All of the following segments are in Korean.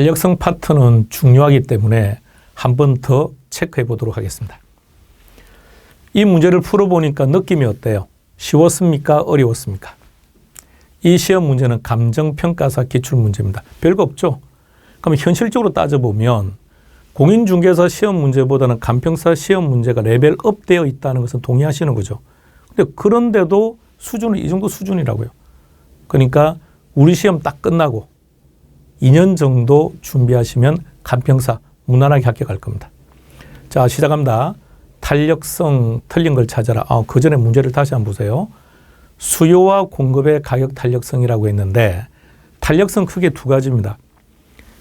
탄력성 파트는 중요하기 때문에 한 번 더 체크해 보도록 하겠습니다. 이 문제를 풀어보니까 느낌이 어때요? 쉬웠습니까? 어려웠습니까? 이 시험 문제는 감정평가사 기출문제입니다. 별거 없죠? 그럼 현실적으로 따져보면 공인중개사 시험 문제보다는 감평사 시험 문제가 레벨 업 되어 있다는 것은 동의하시는 거죠. 근데 그런데도 수준은 이 정도 수준이라고요. 그러니까 우리 시험 딱 끝나고 2년 정도 준비하시면 감평사 무난하게 합격할 겁니다. 자, 시작합니다. 탄력성 틀린 걸 찾아라. 아, 그 전에 문제를 다시 한번 보세요. 수요와 공급의 가격 탄력성이라고 했는데 탄력성 크게 두 가지입니다.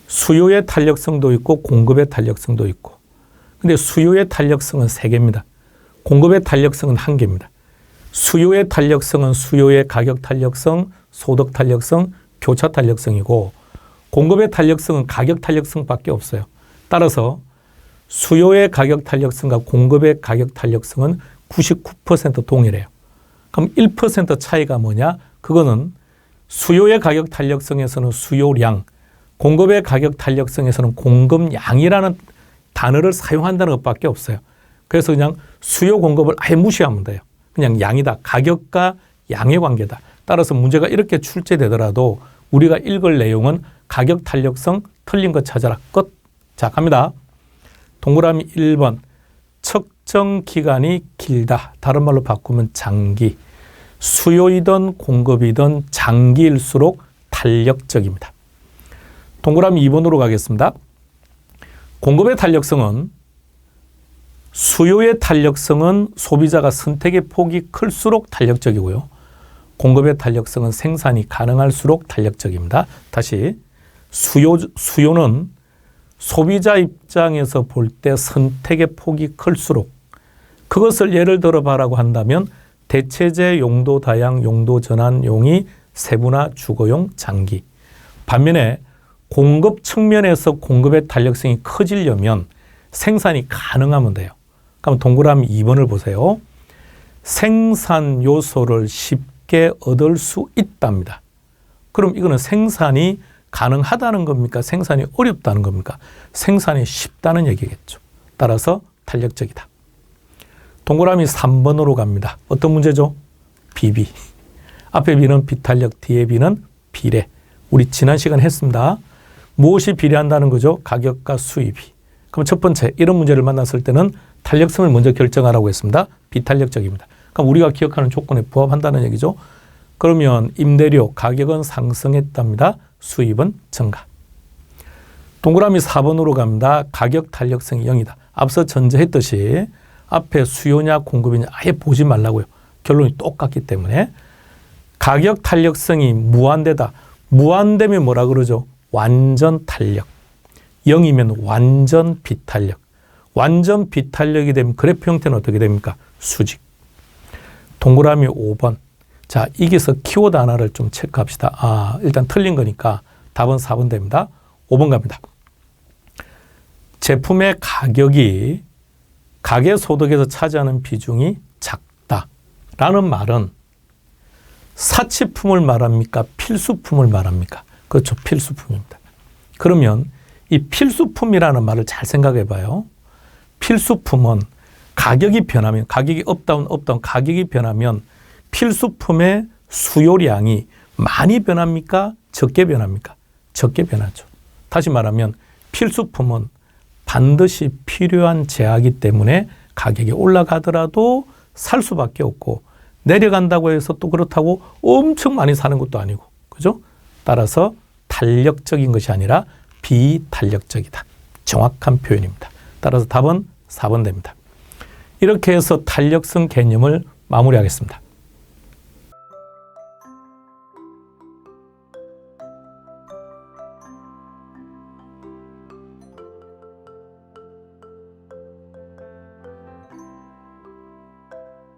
수요의 탄력성도 있고 공급의 탄력성도 있고. 근데 수요의 탄력성은 세 개입니다. 공급의 탄력성은 한 개입니다. 수요의 탄력성은 수요의 가격 탄력성, 소득 탄력성, 교차 탄력성이고 공급의 탄력성은 가격 탄력성밖에 없어요. 따라서 수요의 가격 탄력성과 공급의 가격 탄력성은 99% 동일해요. 그럼 1% 차이가 뭐냐? 그거는 수요의 가격 탄력성에서는 수요량, 공급의 가격 탄력성에서는 공급량이라는 단어를 사용한다는 것밖에 없어요. 그래서 그냥 수요 공급을 아예 무시하면 돼요. 그냥 양이다. 가격과 양의 관계다. 따라서 문제가 이렇게 출제되더라도 우리가 읽을 내용은 가격 탄력성 틀린 것 찾아라. 끝. 자, 갑니다. 동그라미 1번. 측정 기간이 길다. 다른 말로 바꾸면 장기. 수요이든 공급이든 장기일수록 탄력적입니다. 동그라미 2번으로 가겠습니다. 공급의 탄력성은 수요의 탄력성은 소비자가 선택의 폭이 클수록 탄력적이고요. 공급의 탄력성은 생산이 가능할수록 탄력적입니다. 다시 수요 수요는 소비자 입장에서 볼 때 선택의 폭이 클수록 그것을 예를 들어 봐라고 한다면 대체재 용도 다양 용도 전환 용이 세분화 주거용 장기 반면에 공급 측면에서 공급의 탄력성이 커지려면 생산이 가능하면 돼요. 그럼 동그라미 2번을 보세요. 생산 요소를 쉽게 얻을 수 있답니다. 그럼 이거는 생산이 가능하다는 겁니까? 생산이 어렵다는 겁니까? 생산이 쉽다는 얘기겠죠. 따라서 탄력적이다. 동그라미 3번으로 갑니다. 어떤 문제죠? 비비. 앞에 비는 비탄력, 뒤에 비는 비례. 우리 지난 시간 했습니다. 무엇이 비례한다는 거죠? 가격과 수입이. 그럼 첫 번째 이런 문제를 만났을 때는 탄력성을 먼저 결정하라고 했습니다. 비탄력적입니다. 그럼 우리가 기억하는 조건에 부합한다는 얘기죠. 그러면 임대료 가격은 상승했답니다. 수입은 증가. 동그라미 4번으로 갑니다. 가격 탄력성이 0이다. 앞서 전제했듯이 앞에 수요냐 공급이냐 아예 보지 말라고요. 결론이 똑같기 때문에 가격 탄력성이 무한대다. 무한되면 뭐라 그러죠? 완전 탄력. 0이면 완전 비탄력. 완전 비탄력이 되면 그래프 형태는 어떻게 됩니까? 수직. 동그라미 5번. 자, 여기서 키워드 하나를 좀 체크합시다. 아, 일단 틀린 거니까 답은 4번 됩니다. 5번 갑니다. 제품의 가격이 가계 소득에서 차지하는 비중이 작다 라는 말은 사치품을 말합니까? 필수품을 말합니까? 그렇죠. 필수품입니다. 그러면 이 필수품이라는 말을 잘 생각해 봐요. 필수품은 가격이 변하면 가격이 업다운 업다운 가격이 변하면 필수품의 수요량이 많이 변합니까? 적게 변합니까? 적게 변하죠. 다시 말하면 필수품은 반드시 필요한 제약이기 때문에 가격이 올라가더라도 살 수밖에 없고 내려간다고 해서 또 그렇다고 엄청 많이 사는 것도 아니고 그죠? 따라서 탄력적인 것이 아니라 비탄력적이다. 정확한 표현입니다. 따라서 답은 4번 됩니다. 이렇게 해서 탄력성 개념을 마무리하겠습니다.